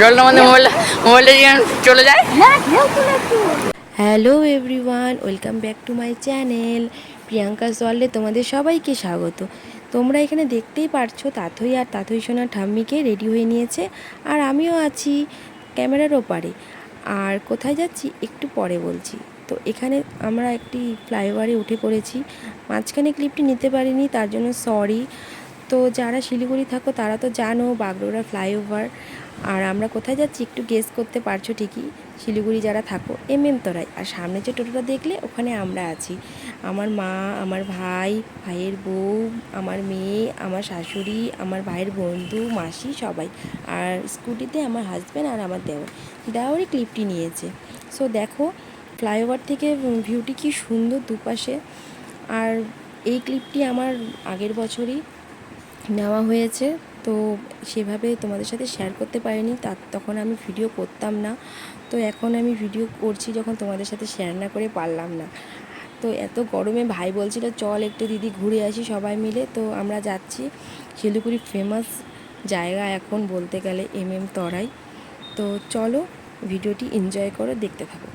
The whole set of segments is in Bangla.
জলটা মোবাইলটা মোবাইলটা চলে যায়? Hello everyone welcome back to my channel. Priyanka ওয়ার্ল্ডে তোমাদের সবাইকে স্বাগত। তোমরা এখানে দেখতেই পারছ তাথই আর তাথই সোনা ঠাম্মিকে রেডি হয়ে নিয়েছে আর আমিও আছি ক্যামেরার ওপারে। আর কোথায় যাচ্ছি একটু পরে বলছি। তো এখানে আমরা একটি ফ্লাইওভারে উঠে পড়েছি। মাঝখানে ক্লিপটি নিতে পারিনি তার জন্য সরি। তো যারা শিলিগুড়ি থাকো, তারা তো জানো বাগডোগরা ফ্লাইওভার। আর আমরা কোথায় যাচ্ছি একটু গেস করতে পারছ ঠিকই, শিলিগুড়ি যারা থাকো এম এম তরাই আর সামনে যে টোটোটা দেখলে, ওখানে আমরা আছি। আমার মা, আমার ভাই, ভাইয়ের বউ, আমার মেয়ে, আমার শাশুড়ি, আমার ভাইয়ের বন্ধু, মাসি, সবাই। আর স্কুটিতে আমার হাজব্যান্ড আর আমার দেওয়ার দেওয়ারই ক্লিপটি নিয়েছে। সো দেখো, ফ্লাইওভার থেকে ভিউটি কি সুন্দর দুপাশে। আর এই ক্লিপটি আমার আগের বছরই নেওয়া হয়েছে। তো সেভাবে তোমাদের সাথে শেয়ার করতে পারিনি। তার তখন আমি ভিডিও করতাম না। তো এখন আমি ভিডিও করছি যখন তোমাদের সাথে শেয়ার না করে পারলাম না। তো এত গরমে ভাই বলছিল, চল একটু দিদি ঘুরে আসি সবাই মিলে। তো আমরা যাচ্ছি শিলিগুড়ি ফেমাস জায়গা এখন বলতে গেলে এম এম তরাই। তো চলো ভিডিওটি এনজয় করো, দেখতে থাকো।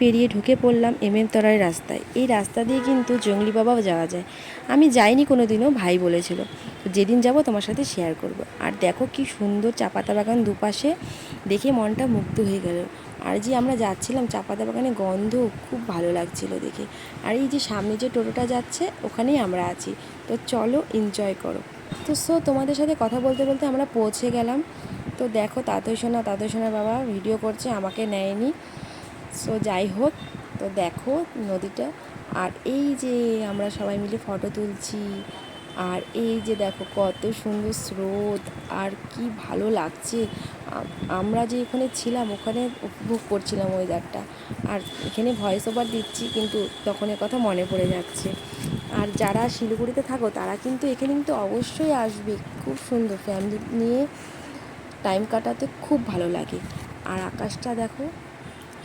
পেরিয়ে ঢুকে পড়লাম এম এম তরাই রাস্তায়। এই রাস্তা দিয়ে কিন্তু জঙ্গলি বাবাও যাওয়া যায়। আমি যাইনি কোনো দিনও ভাই বলেছিল, যেদিন যাব তোমার সাথে শেয়ার করব। আর দেখো কি সুন্দর চাপাতা বাগান দুপাশে দেখে মনটা মুগ্ধ হয়ে গেল। আর যে আমরা যাচ্ছিলাম, চাপাতা বাগানে গন্ধ খুব ভালো লাগছিল দেখে। আর এই যে সামনে যে টোটোটা যাচ্ছে, ওখানেই আমরা আছি। তো চলো এনজয় করো। তো সো তোমাদের সাথে কথা বলতে বলতে আমরা পৌঁছে গেলাম। তো দেখো তাতই সোনা তাতই সোনা বাবা ভিডিও করছে, আমাকে নেয়নি। সো যাই হোক, তো দেখো নদীটা। আর এই যে আমরা সবাই মিলে ফটো তুলছি, আর এই যে দেখো কত সুন্দর স্রোত, আর কি ভালো লাগছে। আমরা যে এখানে ছিলাম, ওখানে উপভোগ করছিলাম ওয়েদারটা আর এখানে ভয়েস ওভার দিচ্ছি, কিন্তু তখন কথা মনে পড়ে যাচ্ছে। আর যারা শিলিগুড়িতে থাকো, তারা কিন্তু এখানে কিন্তু অবশ্যই আসবে। খুব সুন্দর ফ্যামিলি নিয়ে। টাইম কাটাতে খুব ভালো লাগে। আর আকাশটা দেখো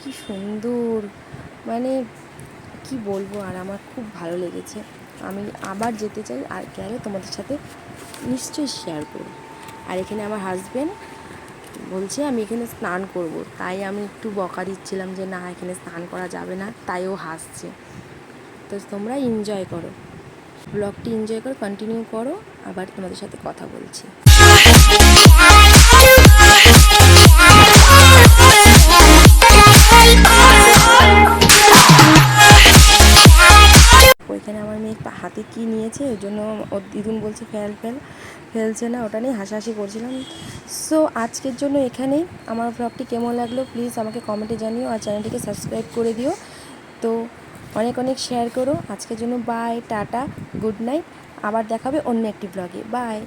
কি সুন্দর। মানে কি বলব, আর আমার খুব ভালো লেগেছে। আমি আবার যেতে চাই, আর গেলে তোমাদের সাথে নিশ্চয়ই শেয়ার করব। আর এখানে আমার হাজব্যান্ড বলছে, আমি এখানে স্নান করব। তাই আমি একটু বকা দিচ্ছিলাম যে, না, এখানে স্নান করা যাবে না। তাই ও হাসছে। তো তোমরা এনজয় করো। ব্লগটি এনজয় করো কন্টিনিউ করো। আবার তোমাদের সাথে কথা বলছি। ওইখানে আমার মেয়ে হাতে কি নিয়েছে? ওই জন্য দিদুন বলছে, ফেল ফেল। ফেলছে না, ওটা নিয়ে হাসাহাসি করছিলাম। সো আজকের জন্য এখানেই আমার ব্লগটি কেমন লাগল প্লিজ আমাকে কমেন্টে জানিও আর চ্যানেলটিকে সাবস্ক্রাইব করে দিও। তো, অনেক অনেক শেয়ার করো। আজকের জন্য বাই টাটা গুড নাইট আবার দেখাবে অন্য একটি ব্লগে বাই